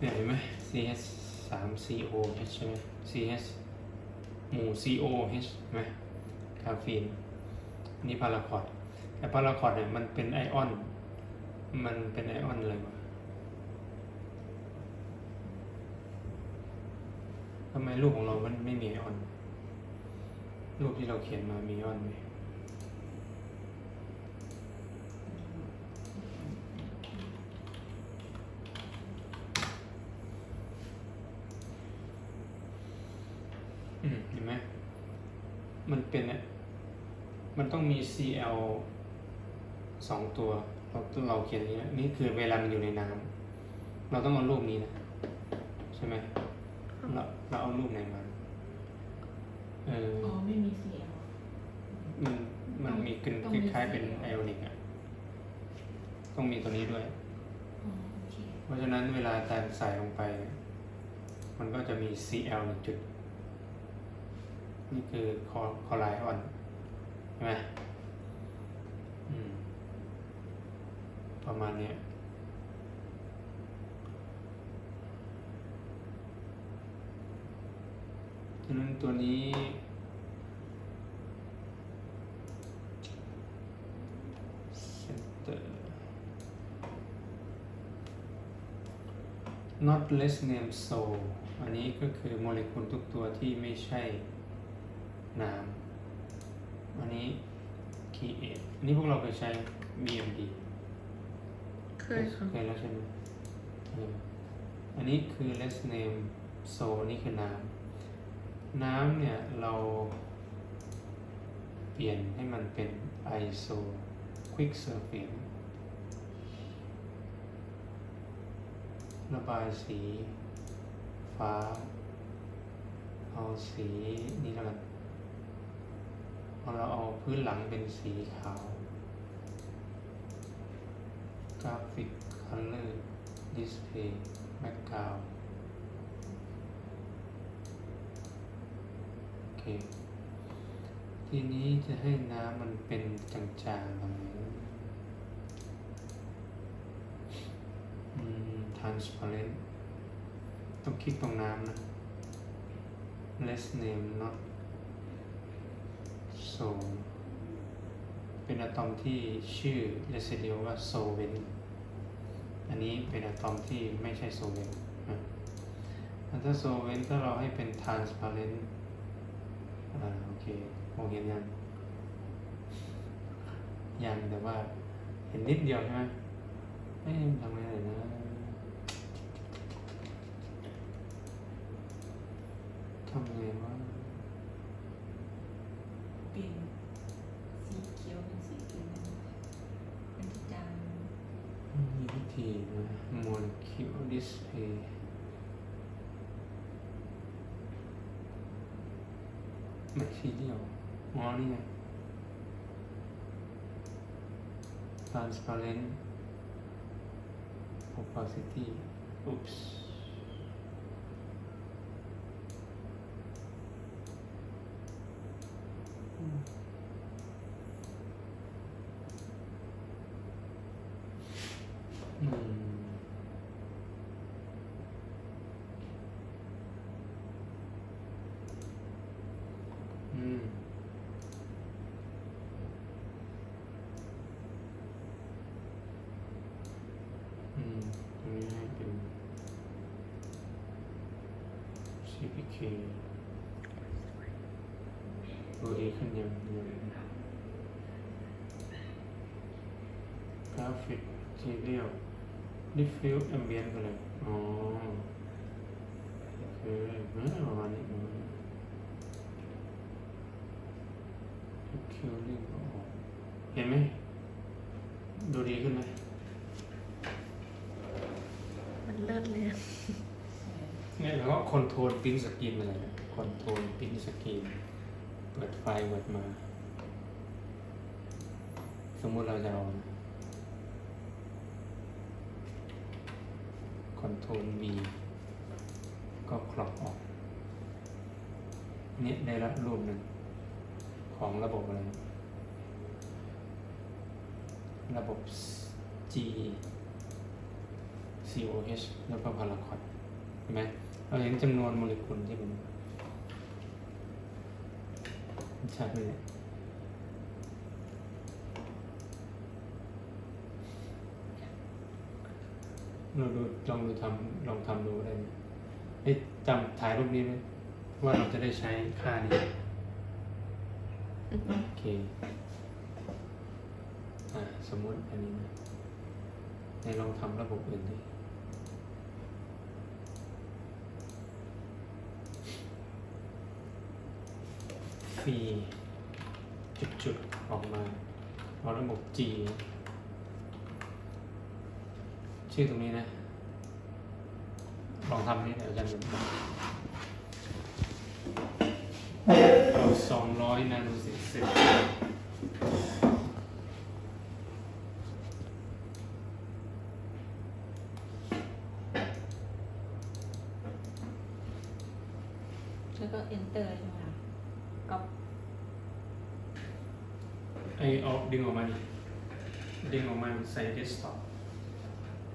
เนี่ยเห็นไหม ch สาม co h ใช่ไหม ch หมู่ co h ไหมคาเฟอีนนี่พาราคอดแต่พาราคอดเนี่ยมันเป็นไอออน มันเป็นไอออนอะไรวะทำไมรูปของเรามันไม่มีไอออน รูปที่เราเขียนมามีไอออนไหม อืมเห็นไหม มันเป็นเนี่ย มันต้องมี CL สองตัวเราเราเขียนอย่างนี้นะนี่คือเวลามันอยู่ในน้ำเราต้องเอารูปนี้นะ ใช่ไหมเราเราเอารูปไหนมาเอออ๋อไม่มีเสียงมันมันมีกึ่งต้องคมีล้ายๆเป็น CL ไอโอนิกอะต้องมีตัวนี้ด้วย อ๋อโอเคเพราะฉะนั้นเวลาการใส่ลงไป มันก็จะมี CL หนึ่งจุด นี่คือคอคอไลออนใช่ไหมอืมประมาณนี้ยฉะนั้นตัวนี้ center not less name so อันนี้ก็คือโมเลกุลทุกตัวที่ไม่ใช่น้ำ อันนี้ create อันนี้พวกเราเคยใช้ BMD เคยค่ะเคยแล้วใช่ไหมเอออันนี้คือ less name so นี่คือน้ำ น้ำเนี่ย เราเปลี่ยนให้มันเป็น iso quick surface ระบายสี ฟ้า เอาสี นี่แล้วกัน เอเราเอาพื้นหลังเป็นสีขาว กราฟิก color display background โอเค ทีนี้จะให้น้ำมันเป็นจางๆหน่อยอืม transparent ต้องคลิกตรงน้ำนะ less name not so เป็นอะตอมที่ชื่อ residual ว่า solvent อันนี้เป็นอะตอมที่ไม่ใช่ solvent อะถ้า solvent ถ้าเราให้เป็น transparent อ่าโอเคมองเห็นยังยังแต่ว่าเห็นนิดเดียวใช่ไหมเอ๊ะทำไงเลยนะทำไงวะ เปลี่ยนสีเขียวเป็นสีอื่นเป็นสีจาง มีวิธีนะ molecule display ไม่ทีเดียวอ๋อนี่ไง transparent opacity oops อืม อืม อืมตรงนี้ให้เป็น CPK ดูดีขึ้นยังยังกราฟิกทีเรียล diffuse ambient กันเลย อ๋อโอเคเออประมาณนี้ประมาณนี้ Curing ออกเห็นไหม ดูดีขึ้นไหม มันเลิศเลย ช่แล้วก็คอนโทรลปิ้นสกรีนอะไรคอนโทรลปิ้นสกรีนเปิดไฟเวิดมา สมมุติเราจะเอาคอนโทรล V ก็ครอบออกเนี่ยได้ละรูปหนึ่งของระบบอะไร ระบบ G COH แล้วก็พาราคอดห็นไหม เราเห็นจำนวนโมเลกุลที่มันมันชัดไหมเนี่ยเราดูลองดูทำลองทำดูได้ไหมเอ้จำถ่ายรูปนี้ไหมว่าเราจะได้ใช้ค่านี้โอเคอ่าสมมติอันนี้นะในลองทำระบบอื่นดิ ฟรี จุดๆ ออกมาเอาระบบ G ชื่อตรงนี้นะ ลองทำนี่เดี๋ยวอาจารย์จะเอาสองร้อยนาโนเซนเสแล้วก็ enter ใช่ไหมคะ ก๊อปไอเอาดึงออกมาดิดึงออกมาใส่เดสก์ท็อป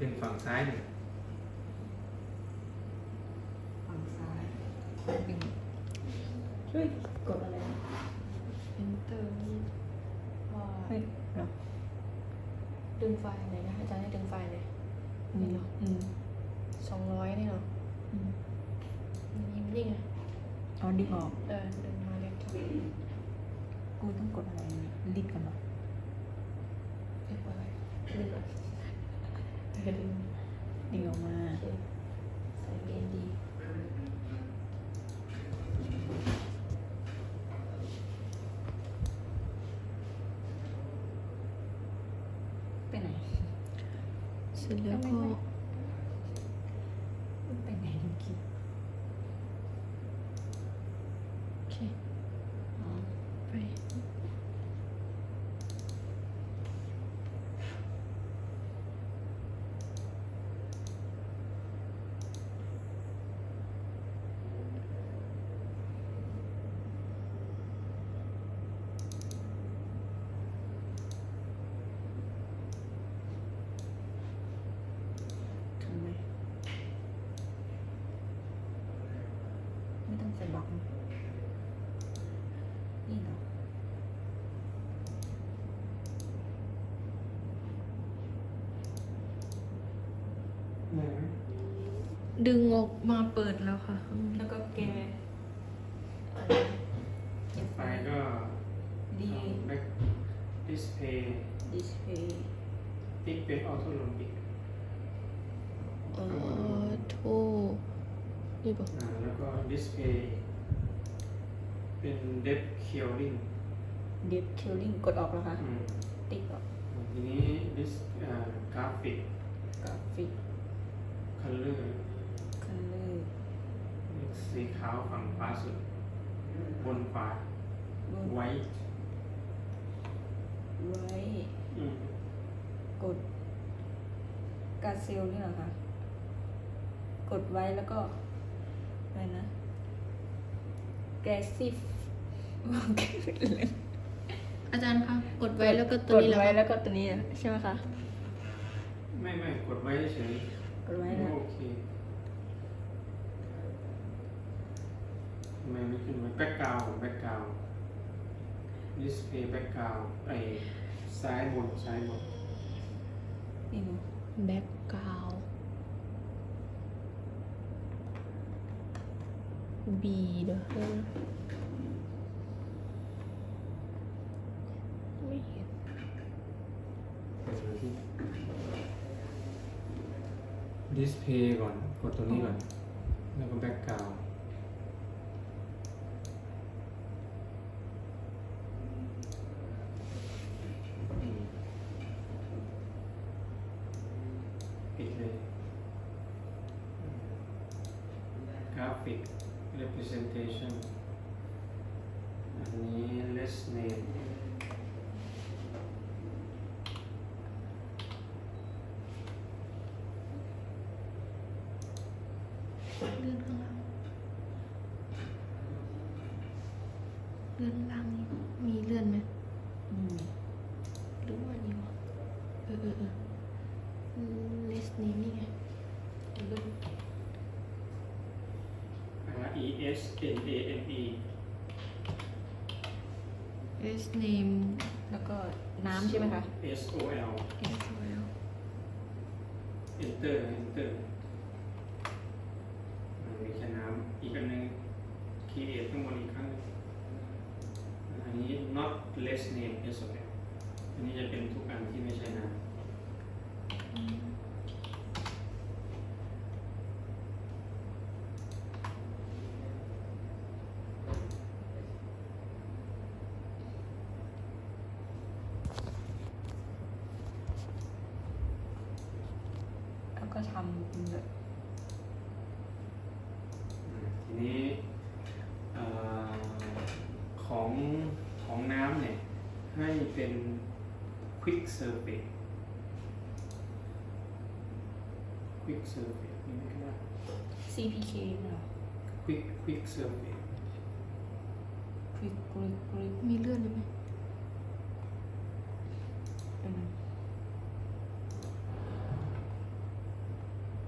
ดึงฝั่งซ้ายหนึ่งฝั่งซ้ายดึงช่วยกดอะไรนะ enter นี่ว่าเฮ้ยเหรอดึงไฟล์ไหนนะอาจารย์ให้ดึงไฟล์ไหนนี่เหรออืมสองร้อยนี่เหรออืมนี่นี่ไงเอาดึงออก เออดึงมาเล็ กเท่ากูต้องกดอะไรนะลิดกันเหรอเรียกว่าอะไรดึงอะเออดึงดึงออกมาโอเคใส่เกณฑ์ดีไปไหนเสร็จแล้วก็ มันไปไหนเมื่อกี้ โอเค อ๋อ ไป ทำไมไม่ต้องใส่บล็อกนะนี่เหรอ ได้ไหม ดึงออกมาเปิดแล้วค่ะ แล้วก็เกมเก็บไฟไฟล์ก็ดี แบ็คดิสเพย์ดิสเพย์ติ๊กเป็นออโต้ลมบิกเออโทนี่บอกอ่าแล้วก็ดิสเพย์เป็นเดฟเคียวลิงเดฟคิลลิ่งกดออกแล้วคะอืมติ๊กออกทีนี้ดิสอ่ากราฟิกกราฟิกคัลเลอร์ คัลเลอร์สีขาวฝั่งขวาสุด บนขวาบนไว้ไว้อืมกดกาเซลนี่เหรอคะ กดไว้แล้วก็อะไรนะ แกซิฟอาจารย์คะกดไว้แล้วก็ตัวกดนี้แล้วไว้ค่ะแล้วก็ตัวนี้อะใช่ไหมคะ ไม่ไม่กดไว้เฉยกดไว้นะโอเคทำ ไมไม่ขึ้นไว้แบ็กกราวแบ็กกราวดิสเพย์แบ็กกราวไอ้ซ้ายบนซ้ายบนนี่หนูแบ็กกราวบีเด้อไม่เห็นดิสเพย์ก่อน กดตัวนี้ก่อน แล้วก็แบ็กกราวปิดเลย กราฟิก representation อันนี้ less name เลื่อนข้างล่างเลื่อนล่างนี่มีเลื่อนไหมอืมหรือว่านี่วะเออเออเออ list name นี่ไงเลื่อน S N A M E S name แล้วก็น้ำใช่ไหมคะ S O L S O L enter enter อ่ามีแค่น้ำอีกอันหนึง create ข้างบนอีกครั้งหนึ่งอันนี้ not less name S O L อันนี้จะเป็นทุกอันที่ไม่ใช่น้ำ แล้วก็ ทำเป็นแบบอ่าทีนี้เอ่อของของน้ำเนี่ย ให้เป็น quick survey quick survey นี่ไม่ได้ CPK เหรอ quick quick survey คลิกคลิกคลิกมีเลื่อนได้ไหม เป็น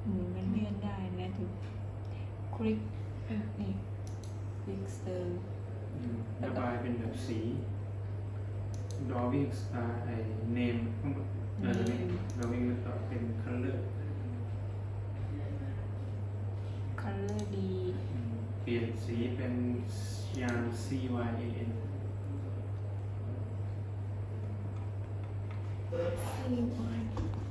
หมุนมันเลื่อนได้นะทุก คลิกเออนี่คลิกเซอร์อืมระบายเป็นแบบสี drawing อ่าไอ้ name ข้างบนเออ Name drawing แล้วก็เป็น color คัลเลอร์ดีอืมเปลี่ยนสีเป็นยาง C Y A N C Y C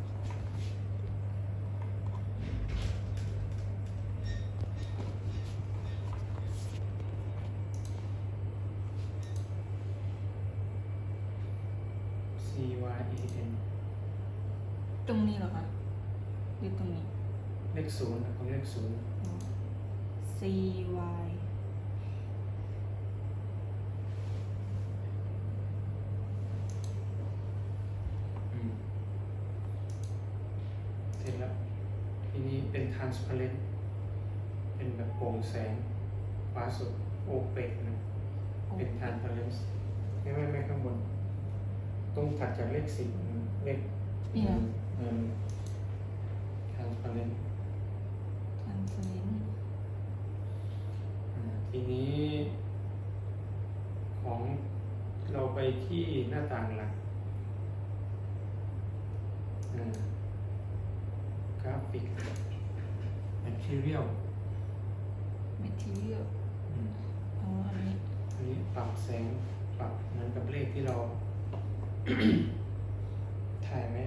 Y A N ตรงนี้เหรอคะหรือตรงนี้ เลขศูนย์นะเขาเลขศูนย์อ๋อ C Y อืมเสร็จแล้วทีนี้เป็น transparent เป็นแบบโปร่งแสงฟ้าสุดโอเปกนะ เป็น transparent ไม่ไม่ไม่ข้างบน ตรงถัดจากเลขสิบเลขนี่เหรอเออ transparent ทางสลินอ่าทีนี้ของเราไปที่หน้าต่างหลักอ่ากราฟิก material แมทเทียลอืมอ๋ออันนี้ อันนี้ปรับแสง ปรับเหมือนกับเลขที่เรา ถ่ายไหม